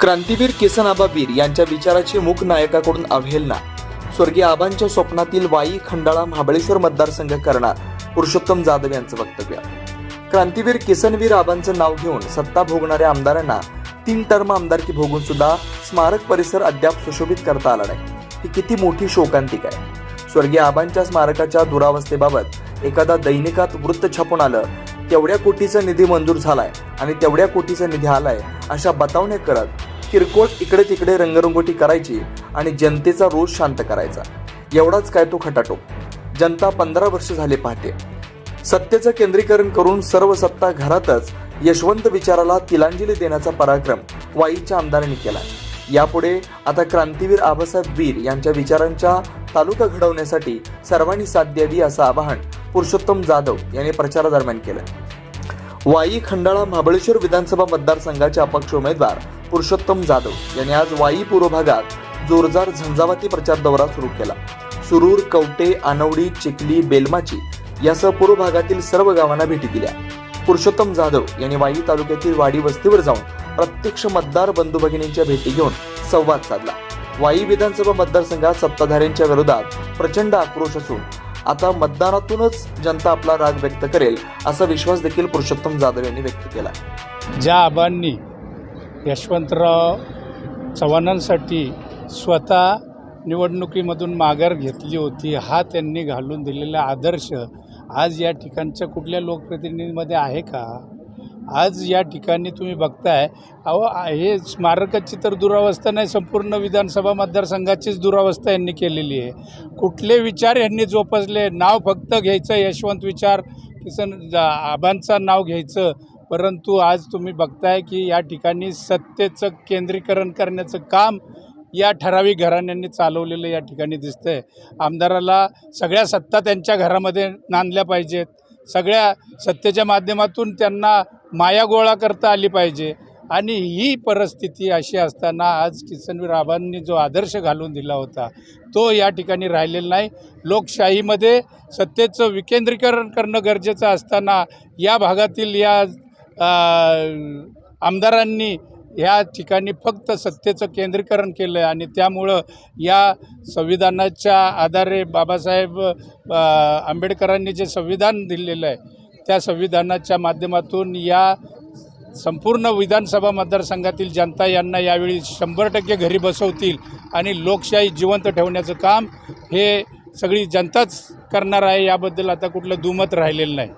क्रांतीवीर किसन आबा वीर यांच्या विचाराची मूक नायकाकडून अवहेलना. स्वर्गीय आबांच्या स्वप्नातील वाई खंडाळा महाबळेश्वर मतदारसंघ करणार पुरुषोत्तम जाधव यांचं वक्तव्य. क्रांतीवीर किसनवीर आबांचं नाव घेऊन सत्ता भोगणाऱ्या आमदारांना तीन टर्म आमदारकी भोगून सुद्धा स्मारक परिसर अद्याप सुशोभित करता आला नाही. ही किती मोठी शोकांतिक आहे. स्वर्गीय आबांच्या स्मारकाच्या दुरावस्थेबाबत एखादा दैनिकात वृत्त छापून आलं तेवढ्या कोटीचा निधी मंजूर झालाय आणि तेवढ्या कोटीचा निधी आलाय अशा बतावण्या करत किरकोळ इकडे तिकडे रंगरंगोटी करायची आणि जनतेचा रोष शांत करायचा. एवढाच काय तो खटाटोप जनता पंधरा वर्ष झाले पाहते. सत्तेचं केंद्रीकरण करून सर्व सत्ता घरातच यशवंत विचाराला तिलांजली देण्याचा पराक्रम वाईच्या आमदारांनी केला. यापुढे आता क्रांतीवीर आबासाहेब वीर यांच्या विचारांच्या तालुका घडवण्यासाठी सर्वांनी साथ द्यावी असं आवाहन पुरुषोत्तम जाधव यांनी प्रचारादरम्यान केलं. वाई खंडाळा महाबळेश्वर विधानसभा मतदारसंघाचे अपक्ष उमेदवार पुरुषोत्तम जाधव यांनी आज वाई पूर्व भागात जोरदार झंझावाती प्रचार दौरा सुरू केला. सुरूर कवटे आनवडी चिखली बेलमाची यासह पूर्व भागातील सर्व गावांना भेटी दिल्या. पुरुषोत्तम जाधव यांनी वाई तालुक्यातील वाडी वस्तीवर जाऊन प्रत्यक्ष मतदार बंधू भगिनींच्या भेटी घेऊन संवाद साधला. वाई विधानसभा मतदारसंघात सत्ताधाऱ्यांच्या विरोधात प्रचंड आक्रोश असून आता मतदानातूनच जनता आपला राग व्यक्त करेल असा विश्वास देखील पुरुषोत्तम जाधव यांनी व्यक्त केला. ज्या आबांनी यशवंतराव चव्हाणांसाठी स्वतः निवडणुकीमधून माघार घेतली होती हा त्यांनी घालून दिलेला आदर्श आज या ठिकाणच्या कुठल्या लोकप्रतिनिधीमध्ये आहे का? आज या ठिकाणी तुम्ही बघताय अहो हे स्मारकाची तर दुरावस्था नाही संपूर्ण विधानसभा मतदारसंघाचीच दुरावस्था यांनी केलेली आहे. कुठले विचार यांनी जोपासले? नाव फक्त घ्यायचं यशवंत विचार किसन जा- आबांचं नाव घ्यायचं परंतु आज तुम्ही बघताय की या ठिकाणी सत्तेचं केंद्रीकरण करण्याचं काम या ठराविक घराण्यांनी चालवलेलं या ठिकाणी दिसतंय. आमदाराला सगळ्या सत्ता त्यांच्या घरामध्ये नांदल्या पाहिजेत. सगळ्या सत्तेच्या माध्यमातून त्यांना माया गोळा करता आली पाहिजे. आणि ही परिस्थिती अशी असताना आज किसनवीर आबांनी जो आदर्श घालून दिला होता तो या ठिकाणी राहिलेला नाही. लोकशाहीमध्ये सत्तेचं विकेंद्रीकरण करणं गरजेचं असताना या भागातील या आमदारांनी ह्या ठिकाणी फक्त सत्तेचं केंद्रीकरण केलं आहे आणि त्यामुळं या संविधानाच्या आधारे बाबासाहेब आंबेडकरांनी जे संविधान दिलेलं आहे त्या संविधानाच्या माध्यमातून या संपूर्ण विधानसभा मतदारसंघातील जनता यांना यावेळी शंभर टक्के घरी बसवतील आणि लोकशाही जिवंत ठेवण्याचं काम हे सगळी जनताच करणार आहे याबद्दल आता कुठलं दुमत राहिलेलं नाही.